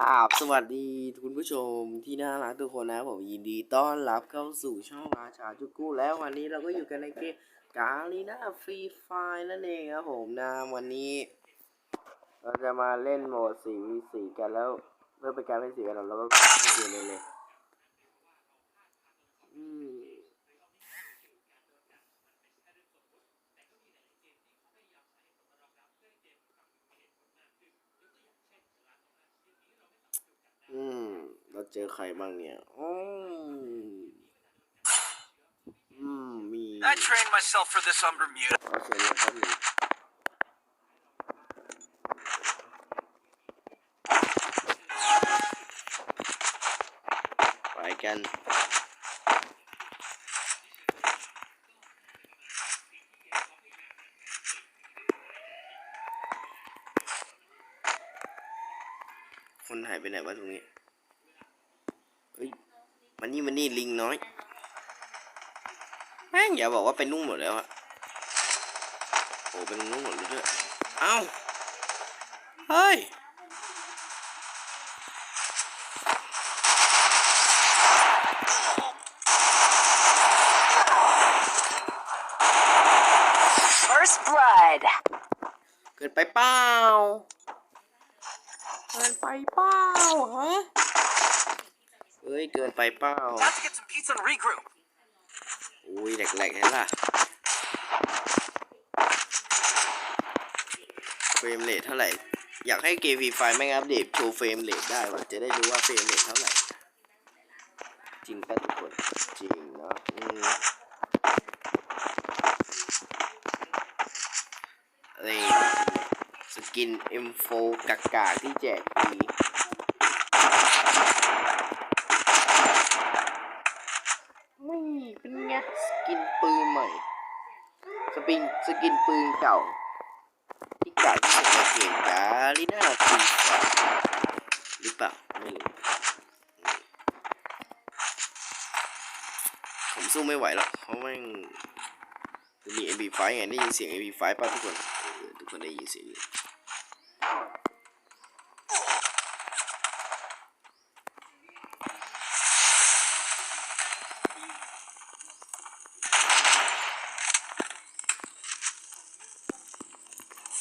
ครับสวัสดีคุณผู้ชมที่น่ารักทุกคนนะผมยินดีต้อนรับเข้าสู่ช่องราชาจุกุแล้ววันนี้เราก็อยู่กันในเกมกาลีนาฟรีไฟนั่นเองครับผมนะวันนี้ เราจะมาเล่นโหมด 4v4 กันแล้วเพื่อเป็นการไม่เสียเวลาเราก็เข้าเกมเลยเลยอืมอืม เราเจอใครบ้างเนี่ยอืมอืมมี I trained myself for this on Bermuda. โอเคเลยครับนี่ไปกันคนหายไปไหนวะตรงนี้ เฮ้ยมันนี่มันนี่ลิงน้อยแม่งอย่าบอกว่าเป็นนุ่งหมดแล้วอะโอ้เป็นนุ่งหมดเลยด้วยเอ้าเฮ้ย First blood. เกินไปเปล่าเกินไปเปล่าฮะ เฮ้ยเกินไปเปล่า Have to get some pizza and regroup. อุ้ยแหลกๆนั่นล่ะเฟรมเรทเท่าไหร่ อยากให้เกมฟรีไฟไม่งอัปเดตโชว์เฟรมเรทได้วะจะได้รู้ว่าเฟรมเรทเท่าไหร่ จริงป่ะทุกคน จริงเนาะอืมนี่สกิน M4 กากาที่แจกฟรีไม่เป็นไงสกินปืนใหม่ ปินสกินปืนเก่า ที่เก่าที่สุดในเกมกาลิน่าซีหรือเปล่าไม่รู้ผมสู้ไม่ไหวหรอกเพราะแม่งมี MP5 ไงได้ยินเสียง MP5 ป่ะทุกคนทุกคนได้ยินเสียงอยู่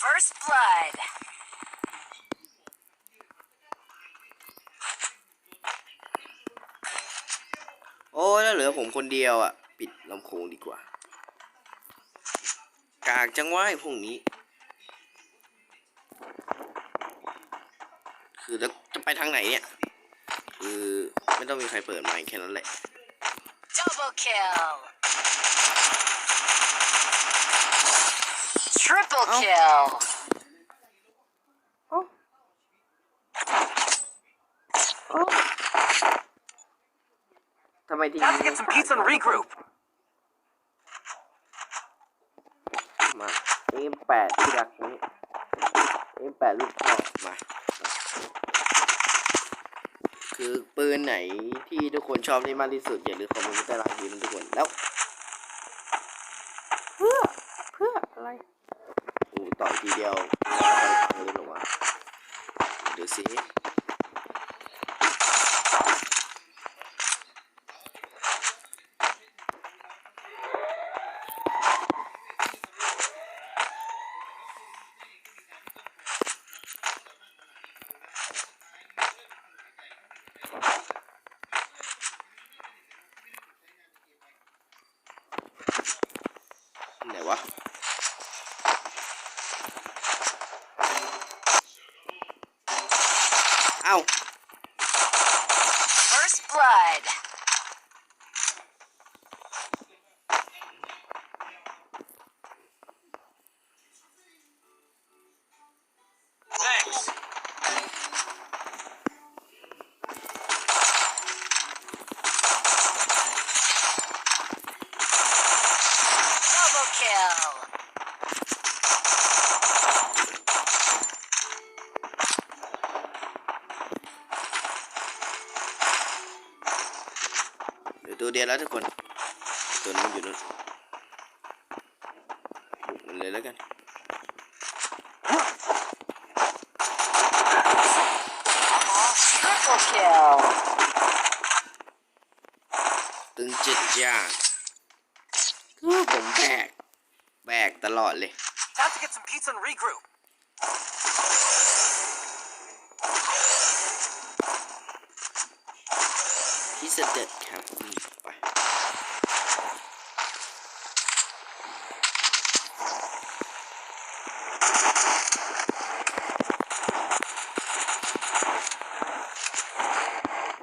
First blood. โอ้ยแล้วเหลือผมคนเดียวอะปิดลำโพงดีกว่า กากจังวะไอ้พวกนี้ คือแล้วจะไปทางไหนเนี่ย คือไม่ต้องมีใครเปิดไมค์แค่นั้นแหละ Double kill. Triple Oh. kill. โอ้โอ้ ทำไมที Have to get some pizza and regroup. มาเอ็มแปดที่รักนี้เอ็มแปดลูกพ่อมา คือปืนไหนที่ทุกคนชอบที่มากที่สุด อย่าลืมคอมเมนต์ใต้ล่างคลิปนะทุกคนแล้วเพื่อ เพื่ออะไรโอ้ต่อยทีเดียวไปพังเลยหรอวะดูสิ เเหลือตัวเดียวแล้วทุกคน ตัวนู้นอยู่นู้นบุกมันเลยแล้วกัน Almost. Triple kill. ตึงจิตอย่างคือผมแบก แบกตลอดเลย Time to get some pizza and regroup. เด็ดครับไป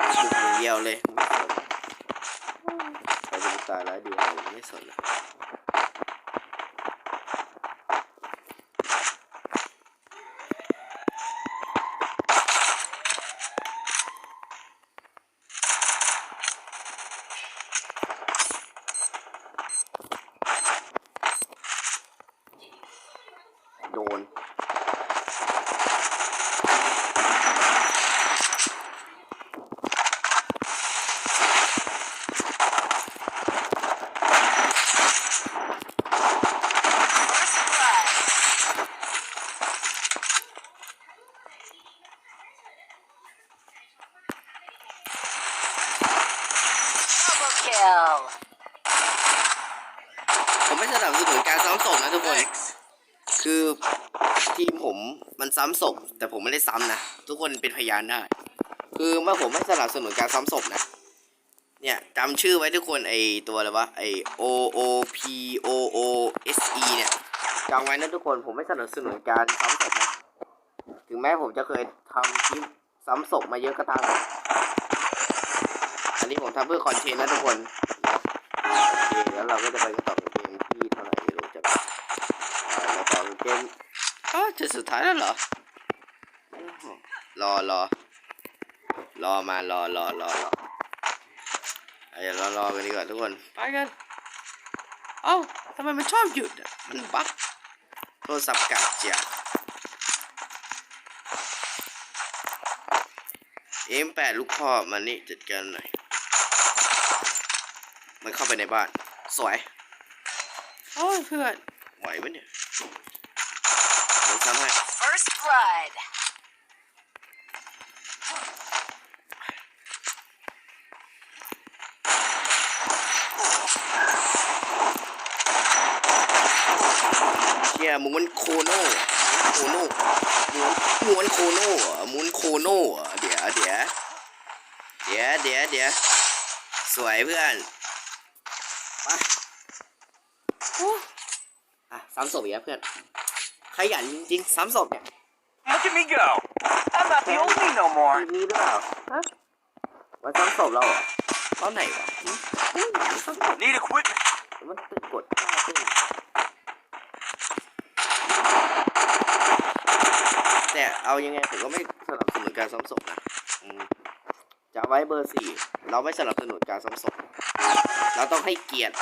บุกอย่างเดียวเลยไม่สนใครจะตายแล้วเดียวไม่สนแล้วดน First blood. Double kill. ผมไม่สนับสนุนการซ้ำศพนะทุก คือทีมผมมันซ้ำศพแต่ผมไม่ได้ซ้ำนะ ทุกคนเป็นพยานได้ คือเมื่อผมไม่สนับสนุนการซ้ำศพนะ เนี่ยจำชื่อไว้ทุกคนไอตัวอะไรวะไอ O O P O O S E เนี่ยจำไว้นะทุกคนผมไม่สนับสนุนการซ้ำศพนะ ถึงแม้ผมจะเคยทำคลิปซ้ำศพมาเยอะก็ตามอันนี้ผมทำเพื่อคอนเทนต์นะทุกคนโอเคแล้วเราก็จะไปกันต่อ เกมอ้าวจะสุดท้ายแล้วเหรอ รอรอรอมารอรอรอรอเอาเดี๋ยวรอรอกันดีกว่าทุกคน ไปกัน เอ้าทำไมมันชอบหยุดอะ มันบั๊กโทรศัพท์กัดจัดเอ็มแปดลูกพ่อมานี่จัดการหน่อย มันเข้าไปในบ้าน สวย โอ้ยเพื่อน ไหวไหมเนี่ย เดี๋ยวทำให้ First blood. เชี่ยม้วนโคโน่โคโน่ม้วนม้วนโคโน่เหรอม้วนโคโน่เหรอเดี๋ยวเดี๋ยวเดี๋ยวเดี๋ยวเดี๋ยวสวยเพื่อนไปโอ้อะซ้ำศพอีกแล้วเพื่อน ขยันจริงๆซ้ำศพเนี่ย Look at me go. I'm not the only no ที more. มนี้หรือเปล่าฮะมาซ้ำศพเราเหรอตอนไหนวะหึหึซ้ำศพ Need equipment. มันตึกกดท่าตึงแต่เอายังไงผมก็ไม่สนับสนุนการซ้ำศพนะอืมจะไว้เบอร์สี่เราไม่สนับสนุนการซ้ำศพเราต้องให้เกียรติ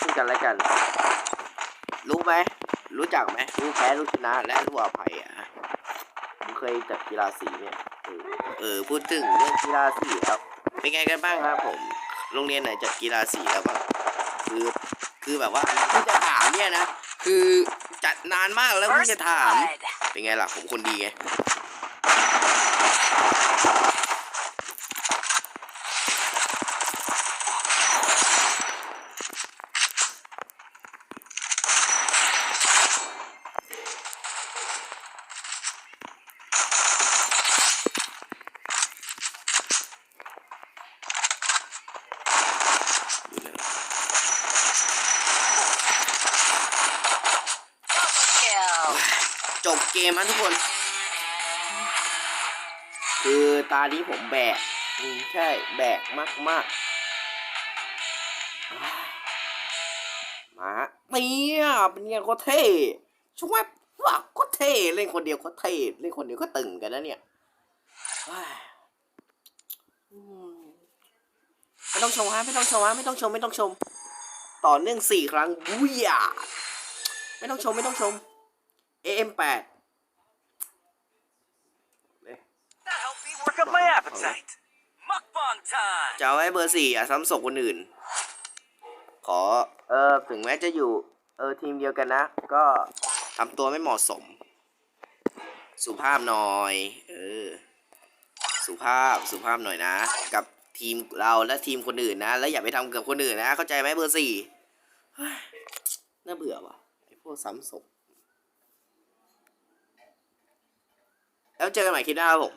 ซึ่งกันและกัน รู้ไหม รู้จักไหมรู้แพ้รู้ชนะ และรู้อภัยอะผมเคยจัดกีฬาสีเนี่ยเออเออพูดถึงเรื่องกีฬาสีแล้วเป็นไงกันบ้างครับผมโรงเรียนไหนจัดกีฬาสีแล้วบ้างคือคือแบบว่าเพิ่งจะถามเนี่ยนะ คือจัดนานมากแล้วเพิ่ง First จะถาม blood. เป็นไงล่ะผมคนดีไง Double kill. จบเก มนะทุกคน คือตานี้ผมแบกใช่แบกมากมากมาเนี่ยเป็นไงก็เท่ช่วยว่าก็เท่เล่นคนเดียวก็เท่เล่นคนเดียวก็ตึงกันนะเนี่ยไม่ต้องชมฮะไม่ต้องชมฮะไม่ต้องชมไม่ต้องชม ต่อเนื่องสี่ครั้งบุยอะไม่ต้องชมไม่ต้องชม AM8 up my appetite. Mukbang time. จะเอาไว้เบอร์สี่อะซ้ำศพคนอื่น ขอ เออ ถึงแม้จะอยู่ เออ ทีมเดียวกันนะ ก็ทำตัวไม่เหมาะสม สุภาพหน่อย เออ สุภาพ สุภาพหน่อยนะ กับทีมเราและทีมคนอื่นนะ แล้วอย่าไปทำกับคนอื่นนะ เข้าใจไหมเบอร์สี่น่าเบื่อว่ะไอพวกซ้ำศพแล้วเจอกันใหม่คลิปหน้าครับผม